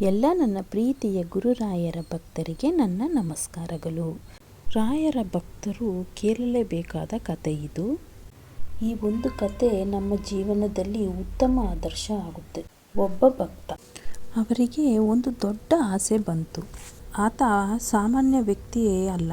ಎಲ್ಲ ನನ್ನ ಪ್ರೀತಿಯ ಗುರುರಾಯರ ಭಕ್ತರಿಗೆ ನನ್ನ ನಮಸ್ಕಾರಗಳು. ರಾಯರ ಭಕ್ತರು ಕೇಳಲೇಬೇಕಾದ ಕತೆ ಇದು. ಈ ಒಂದು ಕತೆ ನಮ್ಮ ಜೀವನದಲ್ಲಿ ಉತ್ತಮ ಆದರ್ಶ ಆಗುತ್ತೆ. ಒಬ್ಬ ಭಕ್ತ. ಅವರಿಗೆ ಒಂದು ದೊಡ್ಡ ಆಸೆ ಬಂತು. ಆತ ಸಾಮಾನ್ಯ ವ್ಯಕ್ತಿಯೇ ಅಲ್ಲ,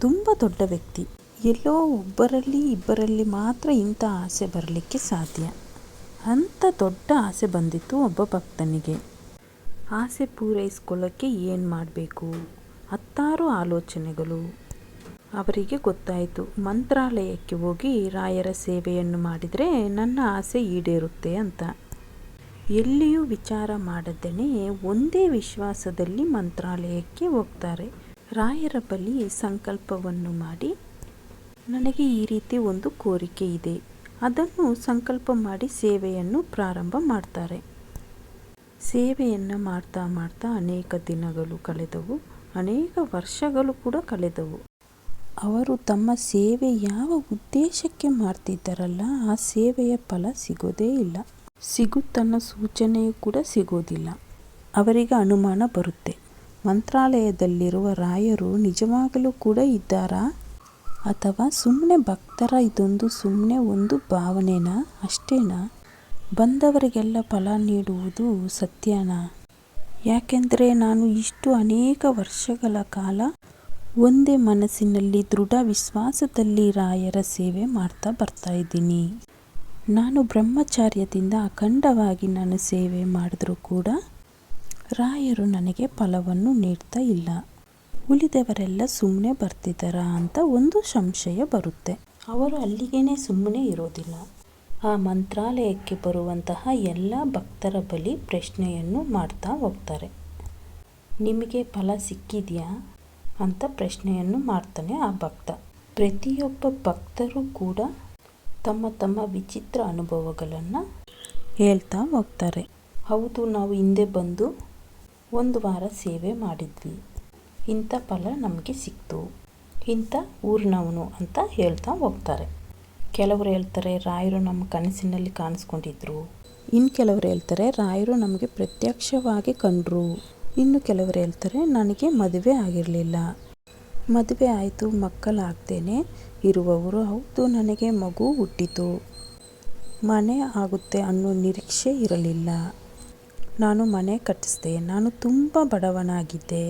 ತುಂಬ ದೊಡ್ಡ ವ್ಯಕ್ತಿ. ಎಲ್ಲೋ ಒಬ್ಬರಲ್ಲಿ ಇಬ್ಬರಲ್ಲಿ ಮಾತ್ರ ಇಂಥ ಆಸೆ ಬರಲಿಕ್ಕೆ ಸಾಧ್ಯ. ಅಂಥ ದೊಡ್ಡ ಆಸೆ ಬಂದಿತ್ತು ಒಬ್ಬ ಭಕ್ತನಿಗೆ. ಆಸೆ ಪೂರೈಸ್ಕೊಳ್ಳೋಕ್ಕೆ ಏನು ಮಾಡಬೇಕು? ಹತ್ತಾರು ಆಲೋಚನೆಗಳು. ಅವರಿಗೆ ಗೊತ್ತಾಯಿತು. ಮಂತ್ರಾಲಯಕ್ಕೆ ಹೋಗಿ ರಾಯರ ಸೇವೆಯನ್ನು ಮಾಡಿದರೆ ನನ್ನ ಆಸೆ ಈಡೇರುತ್ತೆ ಅಂತ. ಎಲ್ಲಿಯೂ ವಿಚಾರ ಮಾಡದೇ ಒಂದೇ ವಿಶ್ವಾಸದಲ್ಲಿ ಮಂತ್ರಾಲಯಕ್ಕೆ ಹೋಗ್ತಾರೆ. ರಾಯರ ಬಳಿ ಸಂಕಲ್ಪವನ್ನು ಮಾಡಿ, ನನಗೆ ಈ ರೀತಿ ಒಂದು ಕೋರಿಕೆ ಇದೆ. ಅದನ್ನು ಸಂಕಲ್ಪ ಮಾಡಿ ಸೇವೆಯನ್ನು ಪ್ರಾರಂಭ ಮಾಡ್ತಾರೆ. ಸೇವೆಯನ್ನು ಮಾಡ್ತಾ ಮಾಡ್ತಾ ಅನೇಕ ದಿನಗಳು ಕಳೆದವು. ಅನೇಕ ವರ್ಷಗಳು ಕೂಡ ಕಳೆದವು. ಅವರು ತಮ್ಮ ಸೇವೆ ಯಾವ ಉದ್ದೇಶಕ್ಕೆ ಮಾಡ್ತಿದ್ದಾರಲ್ಲ, ಆ ಸೇವೆಯ ಫಲ ಸಿಗೋದೇ ಇಲ್ಲ. ಸಿಗುತ್ತನ್ನೋ ಸೂಚನೆಯೂ ಕೂಡ ಸಿಗೋದಿಲ್ಲ. ಅವರಿಗೆ ಅನುಮಾನ ಬರುತ್ತೆ. ಮಂತ್ರಾಲಯದಲ್ಲಿರುವ ರಾಯರು ನಿಜವಾಗಲೂ ಕೂಡ ಇದ್ದಾರಾ? ಅಥವಾ ಸುಮ್ಮನೆ ಭಕ್ತರ ಇದೊಂದು ಸುಮ್ಮನೆ ಒಂದು ಭಾವನೆನಾ? ಅಷ್ಟೇನಾ? ಬಂದವರಿಗೆಲ್ಲ ಫಲ ನೀಡುವುದು ಸತ್ಯನಾ. ಯಾಕೆಂದರೆ ನಾನು ಇಷ್ಟು ಅನೇಕ ವರ್ಷಗಳ ಕಾಲ ಒಂದೇ ಮನಸ್ಸಿನಲ್ಲಿ ದೃಢ ವಿಶ್ವಾಸದಲ್ಲಿ ರಾಯರ ಸೇವೆ ಮಾಡ್ತಾ ಬರ್ತಾ ಇದ್ದೀನಿ. ನಾನು ಬ್ರಹ್ಮಚಾರ್ಯದಿಂದ ಅಖಂಡವಾಗಿ ನಾನು ಸೇವೆ ಮಾಡಿದ್ರೂ ಕೂಡ ರಾಯರು ನನಗೆ ಫಲವನ್ನು ನೀಡ್ತಾ ಇಲ್ಲ. ಉಳಿದವರೆಲ್ಲ ಸುಮ್ಮನೆ ಬರ್ತಿದ್ದಾರಾ ಅಂತ ಒಂದು ಸಂಶಯ ಬರುತ್ತೆ. ಅವರು ಅಲ್ಲಿಗೇನೆ ಸುಮ್ಮನೆ ಇರೋದಿಲ್ಲ. ಆ ಮಂತ್ರಾಲಯಕ್ಕೆ ಬರುವಂತಹ ಎಲ್ಲ ಭಕ್ತರ ಬಳಿ ಪ್ರಶ್ನೆಯನ್ನು ಮಾಡ್ತಾ ಹೋಗ್ತಾರೆ. ನಿಮಗೆ ಫಲ ಸಿಕ್ಕಿದೆಯಾ? ಅಂತ ಪ್ರಶ್ನೆಯನ್ನು ಮಾಡ್ತಾನೆ ಆ ಭಕ್ತ. ಪ್ರತಿಯೊಬ್ಬ ಭಕ್ತರು ಕೂಡ ತಮ್ಮ ತಮ್ಮ ವಿಚಿತ್ರ ಅನುಭವಗಳನ್ನು ಹೇಳ್ತಾ ಹೋಗ್ತಾರೆ. ಹೌದು, ನಾವು ಹಿಂದೆ ಬಂದು ಒಂದು ವಾರ ಸೇವೆ ಮಾಡಿದ್ವಿ. ಇಂಥ ಫಲ ನಮಗೆ ಸಿಕ್ತು. ಇಂಥ ಊರಿನವನು ಅಂತ ಹೇಳ್ತಾ ಹೋಗ್ತಾರೆ. ಕೆಲವರು ಹೇಳ್ತಾರೆ, ರಾಯರು ನಮ್ಮ ಕನಸಿನಲ್ಲಿ ಕಾಣಿಸ್ಕೊಂಡಿದ್ರು. ಇನ್ನು ಕೆಲವರು ಹೇಳ್ತಾರೆ, ರಾಯರು ನಮಗೆ ಪ್ರತ್ಯಕ್ಷವಾಗಿ ಕಂಡ್ರು. ಇನ್ನು ಕೆಲವರು ಹೇಳ್ತಾರೆ, ನನಗೆ ಮದುವೆ ಆಗಿರಲಿಲ್ಲ. ಮದುವೆ ಆಯಿತು, ಮಕ್ಕಳಾಗ್ತೇನೆ ಇರುವವರು, ಹೌದು, ನನಗೆ ಮಗು ಹುಟ್ಟಿತು. ಮನೆ ಆಗುತ್ತೆ ಅನ್ನೋ ನಿರೀಕ್ಷೆ ಇರಲಿಲ್ಲ. ನಾನು ಮನೆ ಕಟ್ಟಿಸ್ದೆ, ನಾನು ತುಂಬ ಬಡವನಾಗಿದ್ದೆ.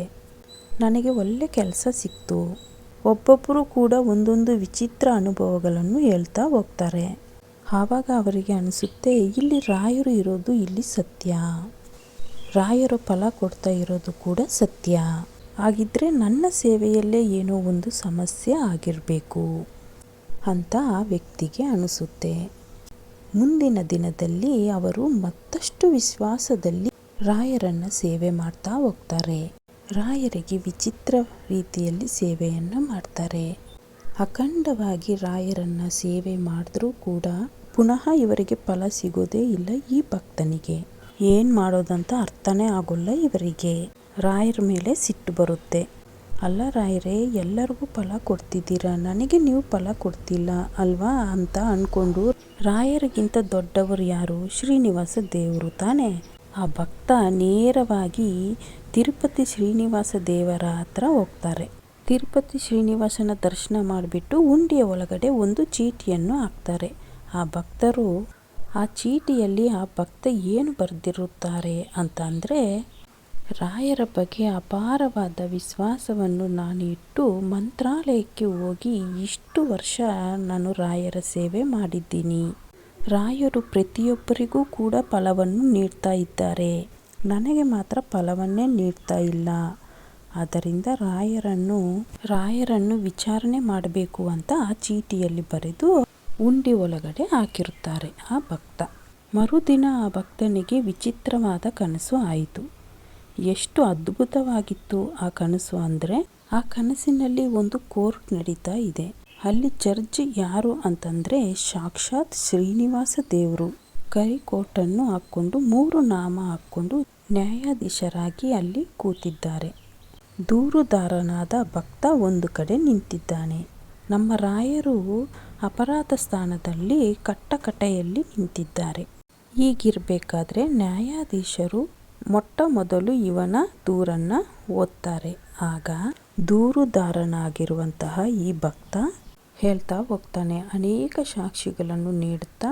ನನಗೆ ಒಳ್ಳೆ ಕೆಲಸ ಸಿಕ್ತು. ಒಬ್ಬೊಬ್ಬರು ಕೂಡ ಒಂದೊಂದು ವಿಚಿತ್ರ ಅನುಭವಗಳನ್ನು ಹೇಳ್ತಾ ಹೋಗ್ತಾರೆ. ಆವಾಗ ಅವರಿಗೆ ಅನಿಸುತ್ತೆ, ಇಲ್ಲಿ ರಾಯರು ಇರೋದು ಇಲ್ಲಿ ಸತ್ಯ. ರಾಯರು ಫಲ ಕೊಡ್ತಾ ಇರೋದು ಕೂಡ ಸತ್ಯ. ಹಾಗಿದ್ರೆ ನನ್ನ ಸೇವೆಯಲ್ಲೇ ಏನೋ ಒಂದು ಸಮಸ್ಯೆ ಆಗಿರಬೇಕು ಅಂತ ಆ ವ್ಯಕ್ತಿಗೆ ಅನಿಸುತ್ತೆ. ಮುಂದಿನ ದಿನದಲ್ಲಿ ಅವರು ಮತ್ತಷ್ಟು ವಿಶ್ವಾಸದಲ್ಲಿ ರಾಯರನ್ನು ಸೇವೆ ಮಾಡ್ತಾ ಹೋಗ್ತಾರೆ. ರಾಯರಿಗೆ ವಿಚಿತ್ರ ರೀತಿಯಲ್ಲಿ ಸೇವೆಯನ್ನು ಮಾಡ್ತಾರೆ. ಅಖಂಡವಾಗಿ ರಾಯರನ್ನು ಸೇವೆ ಮಾಡಿದ್ರೂ ಕೂಡ ಪುನಃ ಇವರಿಗೆ ಫಲ ಸಿಗೋದೇ ಇಲ್ಲ ಈ ಭಕ್ತನಿಗೆ. ಏನು ಮಾಡೋದಂತ ಅರ್ಥನೇ ಆಗೋಲ್ಲ ಇವರಿಗೆ. ರಾಯರ ಮೇಲೆ ಸಿಟ್ಟು ಬರುತ್ತೆ. ಅಲ್ಲ ರಾಯರೇ, ಎಲ್ಲರಿಗೂ ಫಲ ಕೊಡ್ತಿದ್ದೀರಾ? ನನಗೆ ನೀವು ಫಲ ಕೊಡ್ತಿಲ್ಲ ಅಲ್ವಾ ಅಂತ ಅಂದ್ಕೊಂಡು ರಾಯರಿಗಿಂತ ದೊಡ್ಡವರು ಯಾರು? ಶ್ರೀನಿವಾಸ ದೇವರು ತಾನೇ. ಆ ಭಕ್ತ ನೇರವಾಗಿ ತಿರುಪತಿ ಶ್ರೀನಿವಾಸ ದೇವರ ಹತ್ರ ಹೋಗ್ತಾರೆ. ತಿರುಪತಿ ಶ್ರೀನಿವಾಸನ ದರ್ಶನ ಮಾಡಿಬಿಟ್ಟು ಉಂಡಿಯ ಒಳಗಡೆ ಒಂದು ಚೀಟಿಯನ್ನು ಹಾಕ್ತಾರೆ. ಆ ಭಕ್ತರು ಆ ಚೀಟಿಯಲ್ಲಿ ಆ ಭಕ್ತ ಏನು ಬರೆದಿರುತ್ತಾರೆ ಅಂತ ರಾಯರ ಬಗ್ಗೆ ಅಪಾರವಾದ ವಿಶ್ವಾಸವನ್ನು ನಾನು ಇಟ್ಟು ಮಂತ್ರಾಲಯಕ್ಕೆ ಹೋಗಿ ಇಷ್ಟು ವರ್ಷ ನಾನು ರಾಯರ ಸೇವೆ ಮಾಡಿದ್ದೀನಿ. ರಾಯರು ಪ್ರತಿಯೊಬ್ಬರಿಗೂ ಕೂಡ ಫಲವನ್ನು ನೀಡ್ತಾ ಇದ್ದಾರೆ. ನನಗೆ ಮಾತ್ರ ಫಲವನ್ನೇ ನೀಡ್ತಾ ಇಲ್ಲ. ಆದ್ದರಿಂದ ರಾಯರನ್ನು ರಾಯರನ್ನು ವಿಚಾರಣೆ ಮಾಡಬೇಕು ಅಂತ ಆ ಚೀಟಿಯಲ್ಲಿ ಬರೆದು ಉಂಡಿ ಒಳಗಡೆ ಹಾಕಿರುತ್ತಾರೆ ಆ ಭಕ್ತ. ಮರುದಿನ ಆ ಭಕ್ತನಿಗೆ ವಿಚಿತ್ರವಾದ ಕನಸು ಆಯಿತು. ಎಷ್ಟು ಅದ್ಭುತವಾಗಿತ್ತು ಆ ಕನಸು ಅಂದರೆ, ಆ ಕನಸಿನಲ್ಲಿ ಒಂದು ಕೋರ್ಟ್ ನಡೀತಾ ಇದೆ. ಅಲ್ಲಿ ಜಡ್ಜ್ ಯಾರು ಅಂತಂದರೆ ಸಾಕ್ಷಾತ್ ಶ್ರೀನಿವಾಸ ದೇವರು. ಕರಿ ಕೋಟನ್ನು ಹಾಕ್ಕೊಂಡು ಮೂರು ನಾಮ ಹಾಕ್ಕೊಂಡು ನ್ಯಾಯಾಧೀಶರಾಗಿ ಅಲ್ಲಿ ಕೂತಿದ್ದಾರೆ. ದೂರುದಾರನಾದ ಭಕ್ತ ಒಂದು ಕಡೆ ನಿಂತಿದ್ದಾನೆ. ನಮ್ಮ ರಾಯರು ಅಪರಾಧ ಸ್ಥಾನದಲ್ಲಿ ಕಟ್ಟಕಟೆಯಲ್ಲಿ ನಿಂತಿದ್ದಾರೆ. ಹೀಗಿರಬೇಕಾದ್ರೆ ನ್ಯಾಯಾಧೀಶರು ಮೊಟ್ಟ ಮೊದಲು ಇವನ ದೂರನ್ನು ಓದ್ತಾರೆ. ಆಗ ದೂರುದಾರನಾಗಿರುವಂತಹ ಈ ಭಕ್ತ ಹೇಳ್ತಾ ಹೋಗ್ತಾನೆ. ಅನೇಕ ಸಾಕ್ಷಿಗಳನ್ನು ನೀಡುತ್ತಾ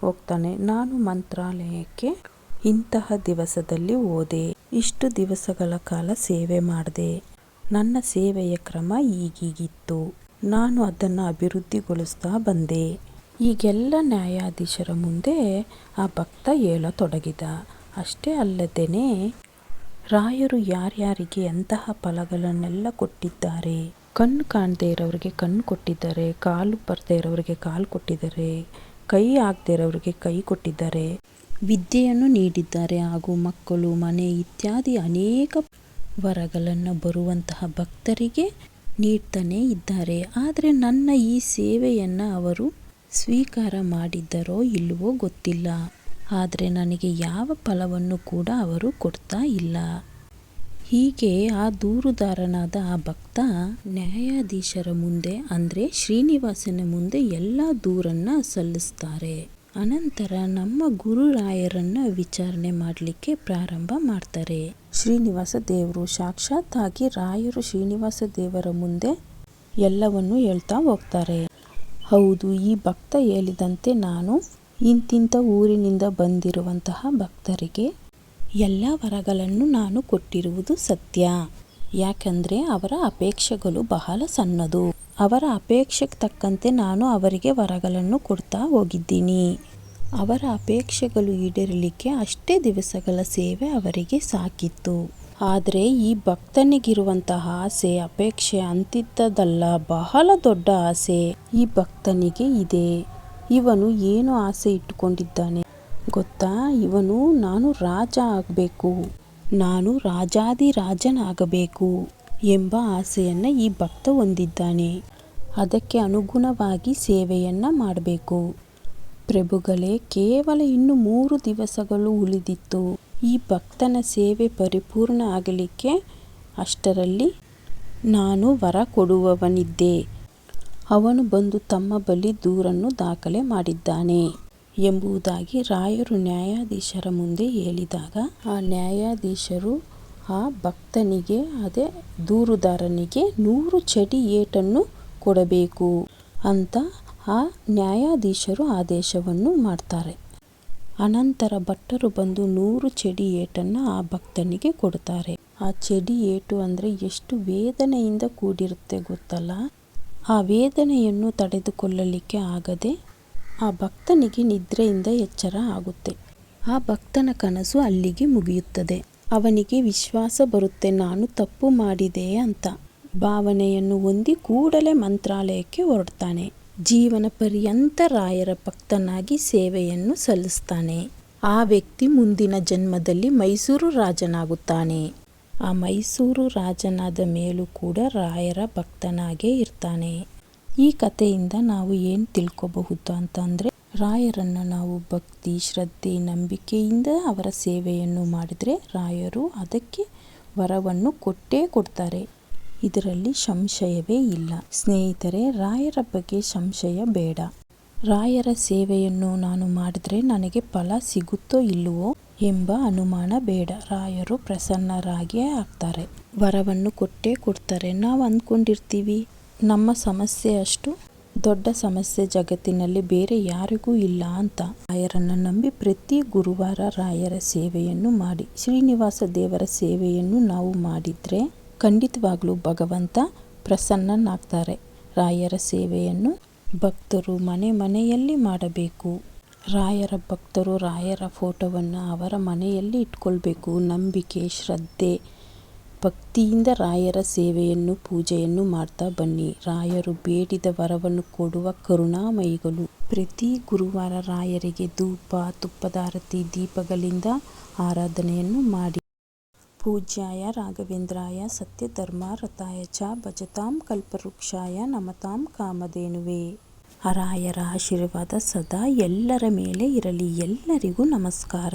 ಹೋಗ್ತಾನೆ. ನಾನು ಮಂತ್ರಾಲಯಕ್ಕೆ ಇಂತಹ ದಿವಸದಲ್ಲಿ ಹೋದೆ. ಇಷ್ಟು ದಿವಸಗಳ ಕಾಲ ಸೇವೆ ಮಾಡಿದೆ. ನನ್ನ ಸೇವೆಯ ಕ್ರಮ ಈಗೀಗಿತ್ತು. ನಾನು ಅದನ್ನು ಅಭಿವೃದ್ಧಿಗೊಳಿಸ್ತಾ ಬಂದೆ. ಈಗೆಲ್ಲ ನ್ಯಾಯಾಧೀಶರ ಮುಂದೆ ಆ ಭಕ್ತ ಹೇಳತೊಡಗಿದ. ಅಷ್ಟೇ ಅಲ್ಲದೇನೆ, ರಾಯರು ಯಾರ್ಯಾರಿಗೆ ಎಂತಹ ಫಲಗಳನ್ನೆಲ್ಲ ಕೊಟ್ಟಿದ್ದಾರೆ? ಕಣ್ಣು ಕಾಣದೇ ಇರೋರಿಗೆ ಕಣ್ಣು ಕೊಟ್ಟಿದ್ದಾರೆ, ಕಾಲು ಬರದೇ ಇರೋರಿಗೆ ಕಾಲು ಕೊಟ್ಟಿದ್ದಾರೆ. ಕೈ ಆಗದೇ ಇರೋರಿಗೆ ಕೈ ಕೊಟ್ಟಿದ್ದಾರೆ. ವಿದ್ಯೆಯನ್ನು ನೀಡಿದ್ದಾರೆ ಹಾಗೂ ಮಕ್ಕಳು, ಮನೆ ಇತ್ಯಾದಿ ಅನೇಕ ವರಗಳನ್ನು ಬರುವಂತಹ ಭಕ್ತರಿಗೆ ನೀಡ್ತಾನೆ ಇದ್ದಾರೆ. ಆದರೆ ನನ್ನ ಈ ಸೇವೆಯನ್ನು ಅವರು ಸ್ವೀಕಾರ ಮಾಡಿದ್ದರೋ ಇಲ್ಲವೋ ಗೊತ್ತಿಲ್ಲ. ಆದರೆ ನನಗೆ ಯಾವ ಫಲವನ್ನು ಕೂಡ ಅವರು ಕೊಡ್ತಾ ಇಲ್ಲ. ಹೀಗೆ ಆ ದೂರುದಾರನಾದ ಆ ಭಕ್ತ ನ್ಯಾಯಾಧೀಶರ ಮುಂದೆ, ಅಂದರೆ ಶ್ರೀನಿವಾಸನ ಮುಂದೆ ಎಲ್ಲ ದೂರನ್ನು ಸಲ್ಲಿಸ್ತಾರೆ. ಅನಂತರ ನಮ್ಮ ಗುರುರಾಯರನ್ನ ವಿಚಾರಣೆ ಮಾಡಲಿಕ್ಕೆ ಪ್ರಾರಂಭ ಮಾಡ್ತಾರೆ. ಶ್ರೀನಿವಾಸ ದೇವರು ಸಾಕ್ಷಾತ್ ಆಗಿ ರಾಯರು ಶ್ರೀನಿವಾಸ ದೇವರ ಮುಂದೆ ಎಲ್ಲವನ್ನು ಹೇಳ್ತಾ ಹೋಗ್ತಾರೆ. ಹೌದು, ಈ ಭಕ್ತ ಹೇಳಿದಂತೆ ನಾನು ಇಂತಿಂಥ ಊರಿನಿಂದ ಬಂದಿರುವಂತಹ ಭಕ್ತರಿಗೆ ಎಲ್ಲ ವರಗಳನ್ನು ನಾನು ಕೊಟ್ಟಿರುವುದು ಸತ್ಯ. ಯಾಕಂದರೆ ಅವರ ಅಪೇಕ್ಷೆಗಳು ಬಹಳ ಸಣ್ಣದು. ಅವರ ಅಪೇಕ್ಷೆಗೆ ತಕ್ಕಂತೆ ನಾನು ಅವರಿಗೆ ವರಗಳನ್ನು ಕೊಡ್ತಾ ಹೋಗಿದ್ದೀನಿ. ಅವರ ಅಪೇಕ್ಷೆಗಳು ಈಡೇರಲಿಕ್ಕೆ ಅಷ್ಟೇ ದಿವಸಗಳ ಸೇವೆ ಅವರಿಗೆ ಸಾಕಿತ್ತು. ಆದರೆ ಈ ಭಕ್ತನಿಗಿರುವಂತಹ ಆಸೆ, ಅಪೇಕ್ಷೆ ಅಂತಿದ್ದದಲ್ಲ, ಬಹಳ ದೊಡ್ಡ ಆಸೆ. ಈ ಭಕ್ತನಿಗೆ ಇದೆ. ಇವನು ಏನು ಆಸೆ ಇಟ್ಟುಕೊಂಡಿದ್ದಾನೆ? ಗೊತ್ತಾ? ಇವನು ನಾನು ರಾಜ ಆಗಬೇಕು, ನಾನು ರಾಜಾದಿರಾಜನಾಗಬೇಕು ಎಂಬ ಆಸೆಯನ್ನು ಈ ಭಕ್ತ ಹೊಂದಿದ್ದಾನೆ. ಅದಕ್ಕೆ ಅನುಗುಣವಾಗಿ ಸೇವೆಯನ್ನು ಮಾಡಬೇಕು. ಪ್ರಭುಗಳೇ, ಕೇವಲ ಇನ್ನು ಮೂರು ದಿವಸಗಳು ಉಳಿದಿತ್ತು. ಈ ಭಕ್ತನ ಸೇವೆ ಪರಿಪೂರ್ಣ ಆಗಲಿಕ್ಕೆ ಅಷ್ಟರಲ್ಲಿ ನಾನು ವರ ಕೊಡುವವನಿದ್ದೆ. ಅವನು ಬಂದು ತಮ್ಮ ಬಳಿ ದೂರನ್ನು ದಾಖಲೆ ಮಾಡಿದ್ದಾನೆ. ಎಂಬುದಾಗಿ ರಾಯರು ನ್ಯಾಯಾಧೀಶರ ಮುಂದೆ ಹೇಳಿದಾಗ, ಆ ನ್ಯಾಯಾಧೀಶರು ಆ ಭಕ್ತನಿಗೆ, ಅದೇ ದೂರುದಾರನಿಗೆ ನೂರು ಚಡಿ ಏಟನ್ನು ಕೊಡಬೇಕು ಅಂತ ಆ ನ್ಯಾಯಾಧೀಶರು ಆದೇಶವನ್ನು ಮಾಡ್ತಾರೆ. ಅನಂತರ ಭಟ್ಟರು ಬಂದು ನೂರು ಚಡಿ ಏಟನ್ನು ಆ ಭಕ್ತನಿಗೆ ಕೊಡ್ತಾರೆ ಆ ಚಡಿ ಏಟು ಅಂದರೆ ಎಷ್ಟು ವೇದನೆಯಿಂದ ಕೂಡಿರುತ್ತೆ ಗೊತ್ತಲ್ಲ? ಆ ವೇದನೆಯನ್ನು ತಡೆದುಕೊಳ್ಳಲಿಕ್ಕೆ ಆಗದೆ ಆ ಭಕ್ತನಿಗೆ ನಿದ್ರೆಯಿಂದ ಎಚ್ಚರ ಆಗುತ್ತೆ. ಆ ಭಕ್ತನ ಕನಸು ಅಲ್ಲಿಗೆ ಮುಗಿಯುತ್ತದೆ. ಅವನಿಗೆ ವಿಶ್ವಾಸ ಬರುತ್ತೆ, ನಾನು ತಪ್ಪು ಮಾಡಿದೆ ಅಂತ. ಭಾವನೆಯನ್ನು ಹೊಂದಿ ಕೂಡಲೇ ಮಂತ್ರಾಲಯಕ್ಕೆ ಹೊರಡ್ತಾನೆ. ಜೀವನ ಪರ್ಯಂತ ರಾಯರ ಭಕ್ತನಾಗಿ ಸೇವೆಯನ್ನು ಸಲ್ಲಿಸ್ತಾನೆ. ಆ ವ್ಯಕ್ತಿ ಮುಂದಿನ ಜನ್ಮದಲ್ಲಿ ಮೈಸೂರು ರಾಜನಾಗುತ್ತಾನೆ. ಆ ಮೈಸೂರು ರಾಜನಾದ ಮೇಲೂ ಕೂಡ ರಾಯರ ಭಕ್ತನಾಗೇ ಇರ್ತಾನೆ. ಈ ಕಥೆಯಿಂದ ನಾವು ಏನು ತಿಳ್ಕೊಬಹುದು ಅಂತಂದರೆ, ರಾಯರನ್ನು ನಾವು ಭಕ್ತಿ, ಶ್ರದ್ಧೆ, ನಂಬಿಕೆಯಿಂದ ಅವರ ಸೇವೆಯನ್ನು ಮಾಡಿದರೆ ರಾಯರು ಅದಕ್ಕೆ ವರವನ್ನು ಕೊಟ್ಟೇ ಕೊಡ್ತಾರೆ. ಇದರಲ್ಲಿ ಸಂಶಯವೇ ಇಲ್ಲ. ಸ್ನೇಹಿತರೆ, ರಾಯರ ಬಗ್ಗೆ ಸಂಶಯ ಬೇಡ. ರಾಯರ ಸೇವೆಯನ್ನು ನಾನು ಮಾಡಿದರೆ ನನಗೆ ಫಲ ಸಿಗುತ್ತೋ ಇಲ್ಲವೋ ಎಂಬ ಅನುಮಾನ ಬೇಡ. ರಾಯರು ಪ್ರಸನ್ನರಾಗಿಯೇ ಆಗ್ತಾರೆ. ವರವನ್ನು ಕೊಟ್ಟೇ ಕೊಡ್ತಾರೆ. ನಾವು ಅಂದ್ಕೊಂಡಿರ್ತೀವಿ ನಮ್ಮ ಸಮಸ್ಯೆ ಅಷ್ಟು ದೊಡ್ಡ ಸಮಸ್ಯೆ ಜಗತ್ತಿನಲ್ಲಿ ಬೇರೆ ಯಾರಿಗೂ ಇಲ್ಲ ಅಂತ ರಾಯರನ್ನು ನಂಬಿ ಪ್ರತಿ ಗುರುವಾರ ರಾಯರ ಸೇವೆಯನ್ನು ಮಾಡಿ, ಶ್ರೀನಿವಾಸ ದೇವರ ಸೇವೆಯನ್ನು ನಾವು ಮಾಡಿದರೆ ಖಂಡಿತವಾಗ್ಲೂ ಭಗವಂತ ಪ್ರಸನ್ನನಾಗ್ತಾರೆ. ರಾಯರ ಸೇವೆಯನ್ನು ಭಕ್ತರು ಮನೆ ಮನೆಯಲ್ಲಿ ಮಾಡಬೇಕು. ರಾಯರ ಭಕ್ತರು ರಾಯರ ಫೋಟೋವನ್ನು ಅವರ ಮನೆಯಲ್ಲಿ ಇಟ್ಕೊಳ್ಬೇಕು. ನಂಬಿಕೆ, ಶ್ರದ್ಧೆ ಭಕ್ತಿಯಿಂದ ರಾಯರ ಸೇವೆಯನ್ನು, ಪೂಜೆಯನ್ನು ಮಾಡ್ತಾ ಬನ್ನಿ. ರಾಯರು ಬೇಡಿದ ವರವನ್ನು ಕೊಡುವ ಕರುಣಾಮಯಿಗಳು. ಪ್ರತಿ ಗುರುವಾರ ರಾಯರಿಗೆ ಧೂಪ, ತುಪ್ಪದಾರತಿ, ದೀಪಗಳಿಂದ ಆರಾಧನೆಯನ್ನು ಮಾಡಿ. ಪೂಜ್ಯಾಯ ರಾಘವೇಂದ್ರಾಯ ಸತ್ಯಧರ್ಮಾರತಾಯ ಚ ಭಜತಾಂ ಕಲ್ಪವೃಕ್ಷಾಯ ನಮತಾಂ ಕಾಮಧೇನುವೆ. ರಾಯರ ಆಶೀರ್ವಾದ ಸದಾ ಎಲ್ಲರ ಮೇಲೆ ಇರಲಿ. ಎಲ್ಲರಿಗೂ ನಮಸ್ಕಾರ.